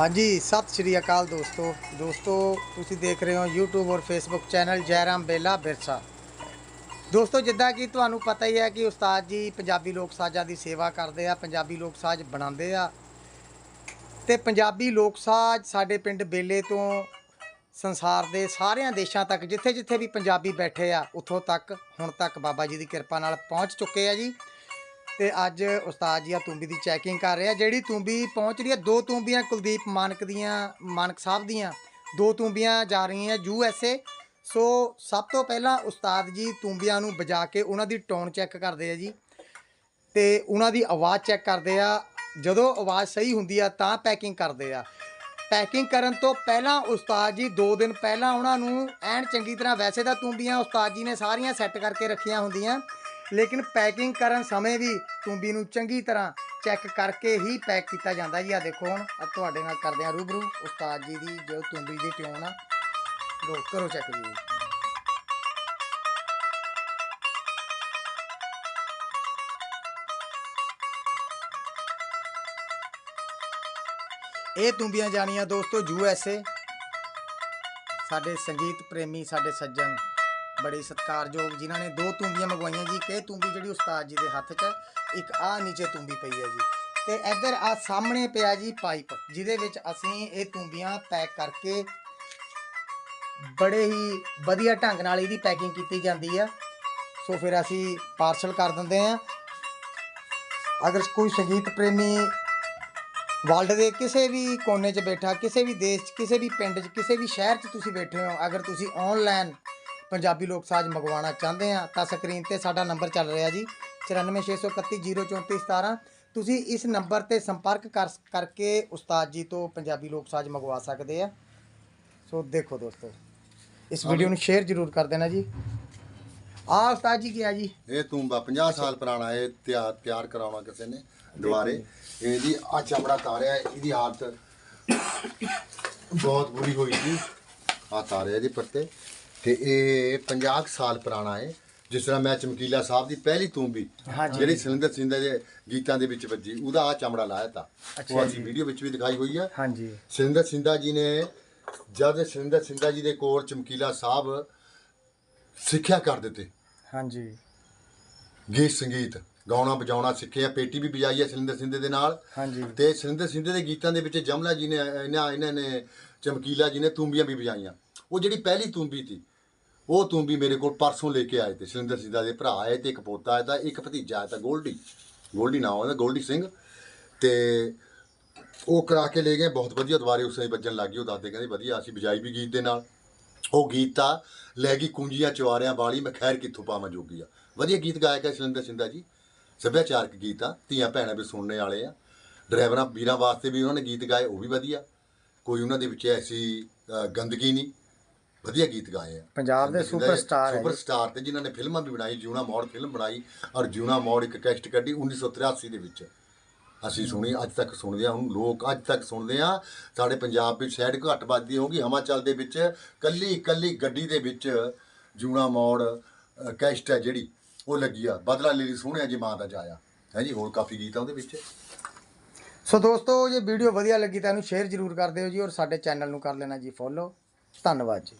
ਹਾਂਜੀ, ਸਤਿ ਸ਼੍ਰੀ ਅਕਾਲ ਦੋਸਤੋ। ਦੋਸਤੋ, ਤੁਸੀਂ ਦੇਖ ਰਹੇ ਹੋ YouTube ਔਰ Facebook ਚੈਨਲ ਜੈਰਾਮ ਬੇਲਾ ਬਿਰਸਾ। ਦੋਸਤੋ, ਜਿੱਦਾਂ ਕਿ ਤੁਹਾਨੂੰ ਪਤਾ ਹੀ ਹੈ ਕਿ ਉਸਤਾਦ ਜੀ ਪੰਜਾਬੀ ਲੋਕ ਸਾਜ਼ਾਂ ਦੀ ਸੇਵਾ ਕਰਦੇ ਆ, ਪੰਜਾਬੀ ਲੋਕ ਸਾਜ਼ ਬਣਾਉਂਦੇ ਆ। ਤੇ ਪੰਜਾਬੀ ਲੋਕ ਸਾਜ਼ ਸਾਡੇ ਪਿੰਡ ਬੇਲੇ ਤੋਂ ਸੰਸਾਰ ਦੇ ਸਾਰਿਆਂ ਦੇਸ਼ਾਂ ਤੱਕ ਜਿੱਥੇ ਜਿੱਥੇ ਵੀ ਪੰਜਾਬੀ ਬੈਠੇ ਆ, ਉੱਥੋਂ ਤੱਕ, ਹੁਣ ਤੱਕ ਬਾਬਾ ਜੀ ਦੀ ਕਿਰਪਾ ਨਾਲ ਪਹੁੰਚ ਚੁੱਕੇ ਆ ਜੀ। ਤੇ ਅੱਜ ਉਸਤਾਦ ਜੀ ਆ ਤੂੰਬੀ ਦੀ ਚੈਕਿੰਗ ਕਰ ਰਿਹਾ ਜਿਹੜੀ ਤੂੰਬੀ ਪਹੁੰਚ ਰਹੀ ਹੈ ਦੋ ਤੂੰਬੀਆਂ ਕੁਲਦੀਪ ਮਾਨਕ ਦੀਆਂ, ਮਾਨਕ ਸਾਹਿਬ ਦੀਆਂ, ਦੋ ਤੂੰਬੀਆਂ ਜਾ ਰਹੀਆਂ ਯੂ ਐਸ ਏ। ਸੋ ਸਭ ਤੋਂ ਪਹਿਲਾਂ ਉਸਤਾਦ ਜੀ ਤੂੰਬੀਆਂ ਨੂੰ ਵਜਾ ਕੇ ਉਹਨਾਂ ਦੀ ਟੋਨ ਚੈੱਕ ਕਰਦੇ ਆ ਜੀ। ਤੇ ਉਹਨਾਂ ਦੀ ਆਵਾਜ਼ ਚੈੱਕ ਕਰਦੇ ਆ, ਜਦੋਂ ਆਵਾਜ਼ ਸਹੀ ਹੁੰਦੀ ਆ ਤਾਂ ਪੈਕਿੰਗ ਕਰਦੇ ਆ। ਪੈਕਿੰਗ ਕਰਨ ਤੋਂ ਪਹਿਲਾਂ ਉਸਤਾਦ ਜੀ 2 ਦਿਨ ਪਹਿਲਾਂ ਉਹਨਾਂ ਨੂੰ ਐਨ ਚੰਗੀ ਤਰ੍ਹਾਂ ਵੈਸੇ ਤਾਂ ਤੂੰਬੀਆਂ ਉਸਤਾਦ ਜੀ ਨੇ ਸਾਰੀਆਂ ਸੈੱਟ ਕਰਕੇ ਰੱਖੀਆਂ ਹੁੰਦੀਆਂ। ਲੇਕਿਨ ਪੈਕਿੰਗ ਕਰਨ ਸਮੇਂ ਵੀ ਤੂੰਬੀ ਨੂੰ ਚੰਗੀ ਤਰ੍ਹਾਂ ਚੈੱਕ ਕਰਕੇ ਹੀ ਪੈਕ ਕੀਤਾ ਜਾਂਦਾ ਜੀ। ਆ ਦੇਖੋ ਹੁਣ ਆ ਤੁਹਾਡੇ ਨਾਲ ਕਰਦੇ ਆ ਰੂਬਰੂ। ਉਸਤਾਦ ਜੀ ਦੀ ਜੋ ਤੂੰਬੀ ਦੀ ਟਿਊਨ ਆ ਲੋ ਕਰੋ ਚੈੱਕ ਜੀ। ਇਹ ਤੂੰਬੀਆਂ ਜਾਣੀਆਂ ਦੋਸਤੋ ਯੂ ਐਸ ਏ। ਸਾਡੇ ਸੰਗੀਤ ਪ੍ਰੇਮੀ, ਸਾਡੇ ਸੱਜਣ ਬੜੇ ਸਤਿਕਾਰਯੋਗ ਜਿਨ੍ਹਾਂ ਨੇ ਦੋ ਤੂੰਬੀਆਂ ਮੰਗਵਾਈਆਂ ਜੀ ਕਿ ਇਹ ਤੂੰਬੀ ਜਿਹੜੀ ਉਸਤਾਦ ਜੀ ਦੇ ਹੱਥ 'ਚ ਹੈ, ਇੱਕ ਆ ਨੀਚੇ ਤੂੰਬੀ ਪਈ ਹੈ ਜੀ। ਤੇ ਇੱਧਰ ਆ ਸਾਹਮਣੇ ਪਿਆ ਜੀ ਪਾਈਪ, ਜਿਹਦੇ ਵਿੱਚ ਅਸੀਂ ਇਹ ਤੂੰਬੀਆਂ ਪੈਕ ਕਰਕੇ ਬੜੇ ਹੀ ਵਧੀਆ ਢੰਗ ਨਾਲ ਇਹਦੀ ਪੈਕਿੰਗ ਕੀਤੀ ਜਾਂਦੀ ਆ। ਸੋ ਫਿਰ ਅਸੀਂ ਪਾਰਸਲ ਕਰ ਦਿੰਦੇ ਆ ਅਗਰ ਕੋਈ ਸੰਗੀਤ ਪ੍ਰੇਮੀ ਵਰਲਡ ਦੇ ਕਿਸੇ ਵੀ ਕੋਨੇ 'ਚ ਬੈਠਾ, ਕਿਸੇ ਵੀ ਦੇਸ਼ 'ਚ, ਕਿਸੇ ਵੀ ਪਿੰਡ 'ਚ, ਕਿਸੇ ਵੀ ਸ਼ਹਿਰ 'ਚ ਤੁਸੀਂ ਬੈਠੇ ਹੋ, ਅਗਰ ਤੁਸੀਂ ਆਨਲਾਈਨ ਪੰਜਾਬੀ ਲੋਕ ਸਾਜ਼ ਮੰਗਵਾਉਣਾ ਚਾਹੁੰਦੇ ਆ ਤਾਂ ਸਕਰੀਨ ਤੇ ਸਾਡਾ ਨੰਬਰ ਚੱਲ ਰਿਹਾ ਜੀ 9463103417 ਤੁਸੀਂ ਇਸ ਨੰਬਰ ਤੇ ਸੰਪਰਕ ਕਰ ਕਰਕੇ ਉਸਤਾਦ ਜੀ ਤੋਂ ਪੰਜਾਬੀ ਲੋਕ ਸਾਜ਼ ਮੰਗਵਾ ਸਕਦੇ ਆ। ਸੋ ਦੇਖੋ ਦੋਸਤੋ ਇਸ ਵੀਡੀਓ ਨੂੰ ਸ਼ੇਅਰ ਜ਼ਰੂਰ ਕਰ ਦੇਣਾ ਜੀ। ਆ ਉਸਤਾਦ ਜੀ ਕੀ ਆ ਜੀ? ਇਹ ਤੂੰਬਾ 50 ਸਾਲ ਪੁਰਾਣਾ ਇਹ ਤਿਆਰ ਤਿਆਰ ਕਰਾਉਣਾ ਕਿਸੇ ਨੇ ਦੁਬਾਰੇ। ਇਹਦੀ ਆ ਚਮੜਾ ਤਾਰਿਆ ਇਹਦੀ ਹਾਲਤ ਬਹੁਤ ਬੁਰੀ ਹੋਈ ਸੀ ਆ ਤਾਰਿਆ ਜੀ ਪੱਤੇ। ਤੇ ਇਹ 50 ਕੁ ਸਾਲ ਪੁਰਾਣਾ ਹੈ ਜਿਸ ਤਰ੍ਹਾਂ ਮੈਂ ਚਮਕੀਲਾ ਸਾਹਿਬ ਦੀ ਪਹਿਲੀ ਤੂੰਬੀ। ਜਿਹੜੀ ਸੁਰਿੰਦਰ ਸਿੰਘ ਦੇ ਗੀਤਾਂ ਦੇ ਵਿੱਚ ਵੱਜੀ ਉਹਦਾ ਆ ਚਮੜਾ ਲਾਇਆ ਤਾ। ਉਹ ਅਸੀਂ। ਵੀਡੀਓ ਵਿੱਚ ਵੀ ਦਿਖਾਈ ਹੋਈ ਆ। ਹਾਂਜੀ। ਸੁਰਿੰਦਰ ਸਿੰਘਾ ਜੀ ਨੇ ਜਦ ਸੁਰਿੰਦਰ ਸਿੰਘਾ ਜੀ ਦੇ ਕੋਲ ਚਮਕੀਲਾ ਸਾਹਿਬ ਸਿੱਖਿਆ ਕਰ ਦਿੱਤੇ। ਹਾਂਜੀ। ਗੀਤ ਸੰਗੀਤ ਗਾਉਣਾ ਵਜਾਉਣਾ ਸਿੱਖਿਆ ਪੇਟੀ ਵੀ ਵਜਾਈ ਹੈ ਸਿਲਿੰਦਰ ਸਿੰਧੇ ਦੇ ਨਾਲ। ਹਾਂਜੀ। ਤੇ ਸਿਲਿੰਦਰ ਸਿੰਧੇ ਦੇ ਗੀਤਾਂ ਦੇ ਵਿੱਚ ਜਮਲਾ ਜੀ ਨੇ ਇਹਨਾਂ ਇਹਨਾਂ ਨੇ ਚਮਕੀਲਾ ਜੀ ਨੇ ਤੂੰਬੀਆਂ ਵੀ ਵਜਾਈਆਂ। ਉਹ ਜਿਹੜੀ ਪਹਿਲੀ ਤੂੰਬੀ ਸੀ ਉਹ ਤੂੰ ਵੀ ਮੇਰੇ ਕੋਲ ਪਰਸੋਂ ਲੈ ਕੇ ਆਏ ਤੇ ਸਿਲਿੰਦਰ ਸਿੰਧਾ ਦੇ ਭਰਾ ਆਏ ਤੇ ਇੱਕ ਪੋਤਾ ਆਇਆ ਤਾਂ ਇੱਕ ਭਤੀਜਾ ਆਇਆ ਤਾਂ ਗੋਲਡੀ। ਗੋਲਡੀ ਨਾਮ ਉਹਦਾ, ਗੋਲਡੀ ਸਿੰਘ। ਤੇ ਉਹ ਕਰਾ ਕੇ ਲੈ ਗਏ, ਬਹੁਤ ਵਧੀਆ ਦੁਬਾਰੇ ਉਸੇ ਵੱਜਣ ਲੱਗ ਗਈ, ਉਹ ਦਾਦੇ ਕਹਿੰਦੇ ਵਧੀਆ, ਅਸੀਂ ਵਜਾਈ ਵੀ ਗੀਤ ਦੇ ਨਾਲ। ਉਹ ਗੀਤ ਤਾਂ ਲੈ ਗਈ ਕੁੰਜੀਆਂ ਚਵਾਰਿਆਂ ਵਾਲੀ, ਮੈਂ ਖੈਰ ਕਿੱਥੋਂ ਪਾਵਾਂ ਜੋਗੀ ਆ ਵਧੀਆ ਗੀਤ ਗਾਇਕ ਹੈ ਸਿਲਿੰਦਰ ਸਿੰਧਾ ਜੀ। ਸੱਭਿਆਚਾਰਕ ਗੀਤ ਆ, ਧੀਆਂ ਭੈਣਾਂ ਵੀ ਸੁਣਨੇ ਵਾਲੇ ਆ। ਡਰਾਈਵਰਾਂ, ਵੀਰਾਂ ਵਾਸਤੇ ਵੀ ਉਹਨਾਂ ਨੇ ਗੀਤ ਗਾਏ, ਉਹ ਵੀ ਵਧੀਆ। ਕੋਈ ਉਹਨਾਂ ਦੇ ਵਿੱਚ ਐਸੀ ਗੰਦਗੀ ਨਹੀਂ। ਵਧੀਆ ਗੀਤ ਗਾਏ ਆ। ਪੰਜਾਬ ਦੇ ਸੁਪਰਸਟਾਰ ਹੈ। ਸੁਪਰਸਟਾਰ ਤੇ ਜਿਨ੍ਹਾਂ ਨੇ ਫਿਲਮਾਂ ਵੀ ਬਣਾਈ ਜਿਉਣਾ ਮੋੜ ਫਿਲਮ ਬਣਾਈ ਔਰ ਜਿਉਣਾ ਮੋੜ ਇੱਕ ਕੈਸਟ ਕੱਢੀ 1983 ਦੇ ਵਿੱਚ। ਅਸੀਂ ਸੁਣੀ ਅੱਜ ਤੱਕ ਸੁਣਦੇ ਆ ਹੁਣ ਲੋਕ ਅੱਜ ਤੱਕ ਸੁਣਦੇ ਆ। ਸਾਡੇ ਪੰਜਾਬ ਵਿੱਚ ਸ਼ਾਇਦ ਘੱਟ ਵੱਜਦੀ ਹੋਊਗੀ। ਹਿਮਾਚਲ ਦੇ ਵਿੱਚ ਕੱਲੀ ਕੱਲੀ ਗੱਡੀ ਦੇ ਵਿੱਚ ਜੂਣਾ ਮੋੜ ਕੈਸਟ ਹੈ ਜਿਹੜੀ ਉਹ ਲੱਗੀ ਆ। ਬਦਲਾ ਲੈ ਲਈ ਸੋਹਣਿਆ ਜੀ ਮਾਂ ਦਾ ਜਾਇਆ। ਹੈ ਜੀ ਹੋਰ ਕਾਫੀ ਗੀਤ ਆ ਉਹਦੇ ਵਿੱਚ। ਸੋ ਦੋਸਤੋ ਜੇ ਵੀਡੀਓ ਵਧੀਆ ਲੱਗੀ ਤਾਂ ਇਹਨੂੰ ਸ਼ੇਅਰ ਜ਼ਰੂਰ ਕਰ ਦਿਓ ਜੀ ਔਰ ਸਾਡੇ ਚੈਨਲ ਨੂੰ ਕਰ ਲੈਣਾ ਜੀ ਫੋਲੋ ਧੰਨਵਾਦ ਜੀ।